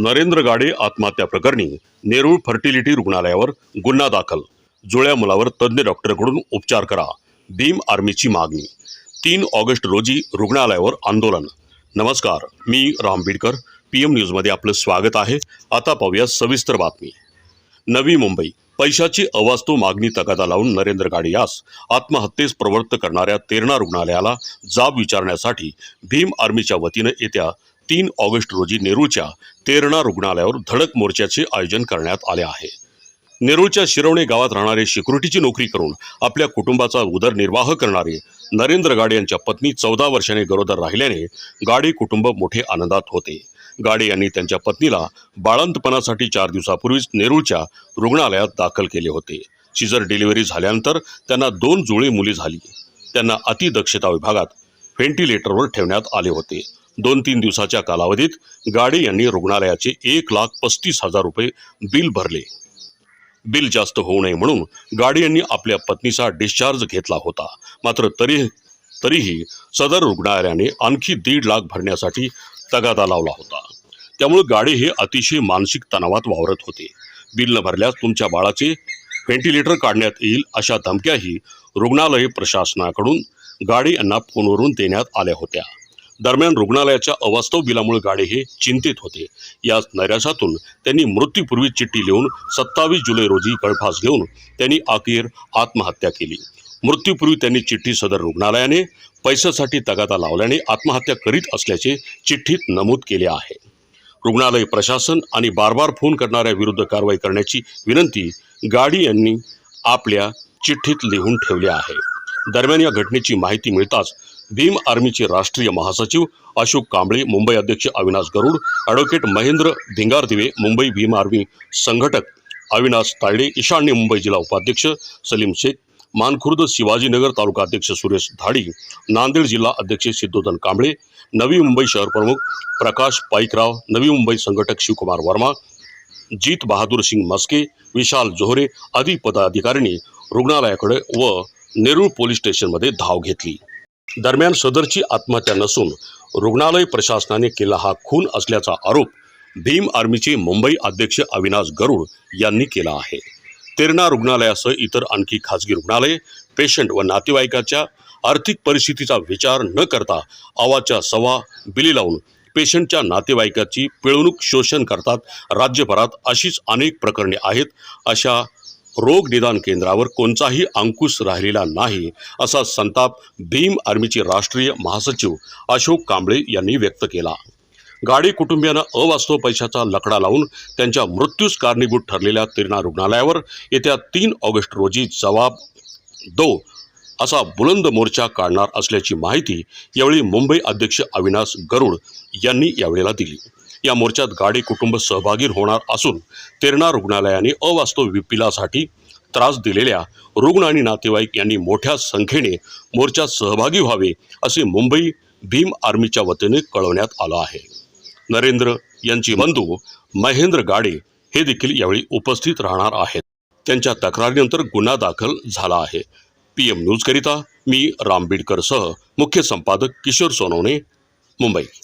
नरेंद्र गाडे आत्महत्या प्रकरणी नेरूळ फर्टिलिटी रुग्णालयावर गुन्हा दाखल. जुळ्या मुलावर तज्ज्ञ डॉक्टरकडून उपचार करा. भीम आर्मीची मागणी. तीन ऑगस्ट रोजी रुग्णालयावर आंदोलन. नमस्कार मी राम बीडकर. पी एम न्यूजमध्ये आपलं स्वागत आहे. आता पाहूया सविस्तर बातमी. नवी मुंबई. पैशाची अवास्तव मागणी तगादा लावून नरेंद्र गाडे यास आत्महत्येस प्रवृत्त करणाऱ्या तेरणा रुग्णालयाला जाब विचारण्यासाठी भीम आर्मीच्या वतीनं येत्या तीन ऑगस्ट रोजी नेरूळच्या तेरणा रुग्णालयावर धडक मोर्चाचे आयोजन करण्यात आले आहे. नेरूळच्या शिरवणे गावात राहणारे सिक्युरिटीची नोकरी करून आपल्या कुटुंबाचा उदरनिर्वाह करणारे नरेंद्र गाडे यांच्या पत्नी चौदा वर्षाने गरोदर राहिल्याने गाडे कुटुंब मोठे आनंदात होते. गाडे यांनी त्यांच्या पत्नीला बाळंतपणासाठी चार दिवसापूर्वीच नेरूळच्या रुग्णालयात दाखल केले होते. सिझर डिलिव्हरी झाल्यानंतर त्यांना दोन जुळे मुली झाली. त्यांना अतिदक्षता विभागात व्हेंटिलेटरवर ठेवण्यात आले होते. दोन तीन दिवसाच्या कालावधीत गाडे यांनी रुग्णालयाचे एक लाख पस्तीस हजार रुपये बिल भरले. बिल जास्त होऊ नये म्हणून गाडे यांनी आपल्या पत्नीचा डिस्चार्ज घेतला होता. मात्र तरी तरीही सदर रुग्णालयाने आणखी दीड लाख भरण्यासाठी तगादा लावला होता. त्यामुळे गाडे हे अतिशय मानसिक तणावात वावरत होते. बिल न भरल्यास तुमच्या बाळाचे व्हेंटिलेटर काढण्यात येईल अशा धमक्याही रुग्णालय प्रशासनाकडून गाडे यांना फोनवरून देण्यात आल्या होत्या. दरम्यान रुग्णालयाच्या अवास्तव बिलामुळे गाडे हे चिंतित होते. या नैराशातून त्यांनी मृत्यूपूर्वी चिठ्ठी लिहून सत्तावीस जुलै रोजी गळफास घेऊन त्यांनी अखेर आत्महत्या केली. मृत्यूपूर्वी त्यांनी चिठ्ठी सदर रुग्णालयाने पैशासाठी तगादा लावल्याने आत्महत्या करीत असल्याचे चिठ्ठीत नमूद केले आहे. रुग्णालय प्रशासन आणि बार बार फोन करणाऱ्या विरुद्ध कारवाई करण्याची विनंती गाडी यांनी आपल्या चिठ्ठीत लिहून ठेवली आहे. दरम्यान या घटनेची माहिती मिळताच भीम आर्मीचे राष्ट्रीय महासचिव अशोक कांबळे मुंबई अध्यक्ष अविनाश गरुड ॲडव्होकेट महेंद्र धिंगारदिवे मुंबई भीम आर्मी संघटक अविनाश तायडे ईशान्य मुंबई जिल्हा उपाध्यक्ष सलीम शेख मानखुर्द शिवाजीनगर तालुका अध्यक्ष सुरेश धाडी नांदेड जिल्हा अध्यक्ष सिद्धोधन कांबळे नवी मुंबई शहर प्रमुख प्रकाश पाईकराव नवी मुंबई संघटक शिवकुमार वर्मा जीत बहादूर सिंग मस्के विशाल जोहरे आदी पदाधिकाऱ्यांनी रुग्णालयाकडे व नेरूळ पोलीस स्टेशनमध्ये धाव घेतली. दरम्यान सदरची आत्महत्या नसून रुग्णालय प्रशासनाने केला हा खून असल्याचा आरोप भीम आर्मीचे मुंबई अध्यक्ष अविनाश गरुड यांनी केला आहे. तेरणा रुग्णालयासह इतर आणखी खाजगी रुग्णालये पेशंट व नातेवाईकाच्या आर्थिक परिस्थितीचा विचार न करता आवाच्या सवा बिली लावून पेशंटच्या नातेवाईकाची पिळवणूक शोषण करतात राज्यभरात अशीच अनेक प्रकरणे आहेत अशा रोग निदान केंद्रावर कोणताही अंकुश राहिलेला नाही असा संताप भीम आर्मीचे राष्ट्रीय महासचिव अशोक कांबळे यांनी व्यक्त केला. गाडी कुटुंबियानं अवास्तव पैशाचा लकडा लावून त्यांच्या मृत्यूस कारणीभूत ठरलेल्या तिरणा रुग्णालयावर येत्या तीन ऑगस्ट रोजी जवाब दो असा बुलंद मोर्चा काढणार असल्याची माहिती यावेळी मुंबई अध्यक्ष अविनाश गरुड यांनी यावेळेला दिली. या मोर्चात गाडी कुटुंब सहभागी होणार असून तेरणा रुग्णालयाने अवास्तव विपिलासाठी त्रास दिलेल्या रुग्ण आणि नातेवाईक यांनी मोठ्या संख्येने मोर्चात सहभागी व्हावे असे मुंबई भीम आर्मीच्या वतीने कळवण्यात आलं आहे. नरेंद्र यांची बंधू महेंद्र गाडे हे देखील यावेळी उपस्थित राहणार आहेत. त्यांच्या तक्रारीनंतर गुन्हा दाखल झाला आहे. पी एम न्यूजकरिता मी राम बिडकरसह मुख्य संपादक किशोर सोनवणे मुंबई.